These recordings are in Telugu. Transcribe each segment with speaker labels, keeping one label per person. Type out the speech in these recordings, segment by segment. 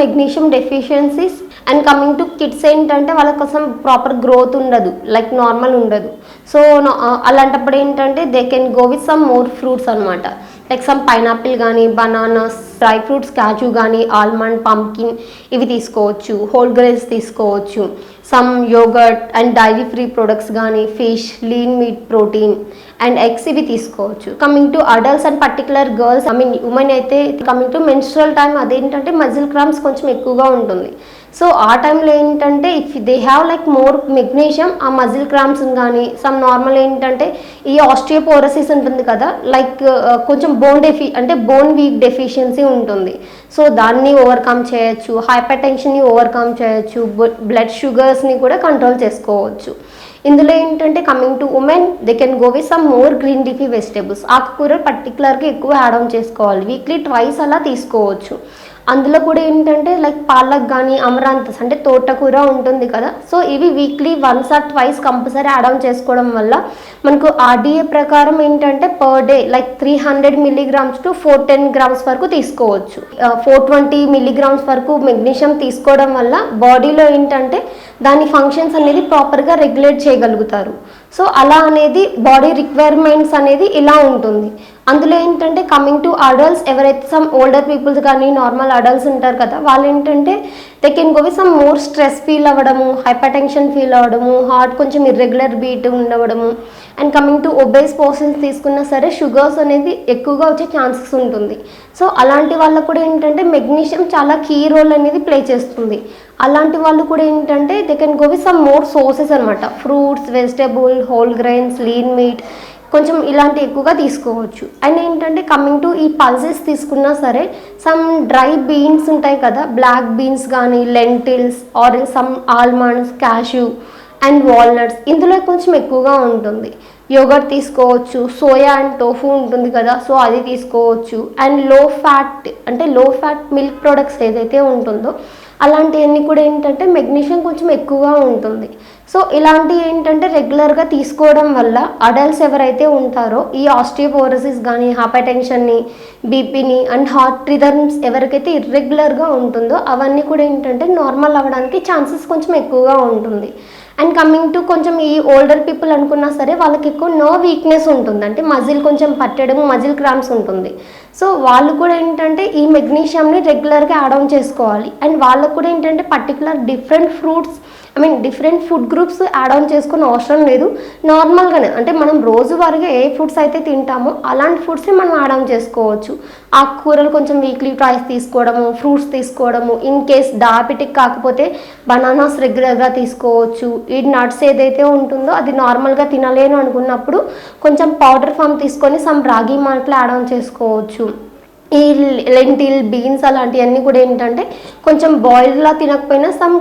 Speaker 1: Magnesium deficiencies and coming to kids ఏంటంటే వాళ్ళ కోసం ప్రాపర్ గ్రోత్ ఉండదు లైక్ నార్మల్ ఉండదు. సో అలాంటప్పుడు ఏంటంటే they can go with some more fruits అనమాట లైక్ సమ్ పైనాపిల్ కానీ బనానాస్ డ్రై ఫ్రూట్స్ క్యాజు కానీ ఆల్మండ్ పంకిన్ ఇవి తీసుకోవచ్చు హోల్ గ్రెయిన్స్ తీసుకోవచ్చు. Some yogurt and dairy free products కానీ fish lean meat protein and eggs ఇవి తీసుకోవచ్చు. Coming to adults and particular girls I mean women అయితే కమింగ్ టు మెన్స్ట్రల్ టైం అదేంటంటే మజిల్ క్రామ్స్ కొంచెం ఎక్కువగా ఉంటుంది. సో ఆ టైంలో ఏంటంటే if they have like more magnesium ఆ మజిల్ క్రామ్స్ కానీ సమ్ నార్మల్ ఏంటంటే ఈ ఆస్ట్రియోపోరసిస్ ఉంటుంది కదా లైక్ uh, కొంచెం బోన్ డెఫి అంటే బోన్ వీక్ డెఫిషియన్సీ ఉంటుంది. సో దాన్ని ఓవర్కమ్ చేయొచ్చు హైపర్ టెన్షన్ని ఓవర్కమ్ చేయొచ్చు బ్లడ్ షుగర్స్ని కూడా కంట్రోల్ చేసుకోవచ్చు. ఇందులో ఏంటంటే coming to women they can go with some more green leafy vegetables ఆకుకూర పర్టికులర్గా ఎక్కువ యాడ్ ఆన్ చేసుకోవాలి. వీక్లీ ట్వైస్ అలా తీసుకోవచ్చు. అందులో కూడా ఏంటంటే లైక్ పాలక్ కానీ అమరాంతస్ అంటే తోటకూర ఉంటుంది కదా. సో ఇవి weekly once or twice compulsory add on చేసుకోవడం వల్ల మనకు ఆర్డీఏ ప్రకారం ఏంటంటే per day like three hundred milligrams to four ten grams వరకు తీసుకోవచ్చు. ఫోర్ ట్వంటీ మిల్లీగ్రామ్స్ వరకు మెగ్నీషియం తీసుకోవడం వల్ల బాడీలో ఏంటంటే దాని ఫంక్షన్స్ అనేది ప్రాపర్గా రెగ్యులేట్ చేయగలుగుతారు. సో అలా అనేది బాడీ రిక్వైర్మెంట్స్ అనేది ఇలా ఉంటుంది. అందులో ఏంటంటే కమింగ్ టు అడల్ట్స్ ఎవరైతే సమ్ ఓల్డర్ పీపుల్స్ కానీ నార్మల్ అడల్ట్స్ ఉంటారు కదా వాళ్ళు ఏంటంటే they can go with some more stress feel అవ్వడము హైపర్ టెన్షన్ ఫీల్ అవ్వడము హార్ట్ కొంచెం irregular beat ఉండవడము and coming to obese persons తీసుకున్నా సరే షుగర్స్ అనేది ఎక్కువగా వచ్చే ఛాన్సెస్ ఉంటుంది సో అలాంటి వాళ్ళకు కూడా ఏంటంటే మెగ్నీషియం చాలా కీ రోల్ అనేది ప్లే చేస్తుంది అలాంటి వాళ్ళు కూడా ఏంటంటే they can go with some more sources అనమాట fruits vegetable whole grains lean meat కొంచెం ఇలాంటి ఎక్కువగా తీసుకోవచ్చు. అండ్ ఏంటంటే కమింగ్ టు ఈ పల్సెస్ తీసుకున్నా సరే సమ్ డ్రై బీన్స్ ఉంటాయి కదా బ్లాక్ బీన్స్ కానీ lentils or some almonds cashew and walnuts ఇందులో కొంచెం ఎక్కువగా ఉంటుంది. యోగర్ట్ తీసుకోవచ్చు సోయా అండ్ టోఫు ఉంటుంది కదా సో అది తీసుకోవచ్చు. అండ్లో ఫ్యాట్ అంటే లో ఫ్యాట్ మిల్క్ ప్రొడక్ట్స్ ఏదైతే ఉంటుందో అలాంటివన్నీ కూడా ఏంటంటే మెగ్నీషియం కొంచెం ఎక్కువగా ఉంటుంది. సో ఇలాంటివి ఏంటంటే రెగ్యులర్గా తీసుకోవడం వల్ల అడల్ట్స్ ఎవరైతే ఉంటారో ఈ ఆస్టియోపోరసిస్ కానీ హైపర్ బీపీని అండ్ హార్ట్ రిథర్మ్స్ ఎవరికైతే ఇర్రెగ్యులర్గా ఉంటుందో అవన్నీ కూడా ఏంటంటే నార్మల్ అవ్వడానికి ఛాన్సెస్ కొంచెం ఎక్కువగా ఉంటుంది. అండ్ కమింగ్ టు కొంచెం ఈ ఓల్డర్ పీపుల్ అనుకున్నా సరే వాళ్ళకి ఎక్కువ నో వీక్నెస్ ఉంటుంది. అంటే మజిల్ కొంచెం పట్టడం మజిల్ క్రామ్స్ ఉంటుంది. సో వాళ్ళు కూడా ఏంటంటే ఈ మెగ్నీషియంని రెగ్యులర్గా యాడ్ ఆన్ చేసుకోవాలి. అండ్ వాళ్ళకు కూడా ఏంటంటే particular different fruits I mean different food groups add on చేసుకుని అవసరం లేదు. నార్మల్గానే అంటే మనం రోజువారీగా ఏ ఫుడ్స్ అయితే తింటామో అలాంటి ఫుడ్సే మనం యాడ్ ఆన్ చేసుకోవచ్చు. ఆకుకూరలు కొంచెం వీక్లీ ట్రైస్ తీసుకోవడము ఫ్రూట్స్ తీసుకోవడము ఇన్ కేస్ డయాబెటిక్ కాకపోతే బనానాస్ రెగ్యులర్గా తీసుకోవచ్చు. ఈ నట్స్ ఏదైతే ఉంటుందో అది నార్మల్గా తినలేను అనుకున్నప్పుడు కొంచెం పౌడర్ ఫామ్ తీసుకొని సమ్ రాగి మాటలు యాడ్ ఆన్ చేసుకోవచ్చు. ఈ లెంటిల్ బీన్స్ అలాంటివన్నీ కూడా ఏంటంటే కొంచెం బాయిల్డ్లా తినకపోయినా సమ్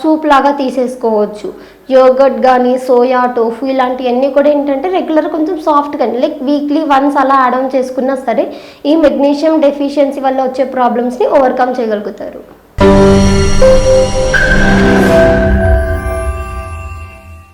Speaker 1: సూప్ లాగా తీసేసుకోవచ్చు. యోగర్ట్ కానీ సోయా టోఫు ఇలాంటివన్నీ కూడా ఏంటంటే రెగ్యులర్ కొంచెం సాఫ్ట్ కానీ లైక్ వీక్లీ వన్స్ అలా యాడ్ ఆన్ చేసుకున్నా సరే ఈ మెగ్నీషియం డెఫిషియన్సీ వల్ల వచ్చే ప్రాబ్లమ్స్ని ఓవర్కమ్ చేయగలుగుతారు.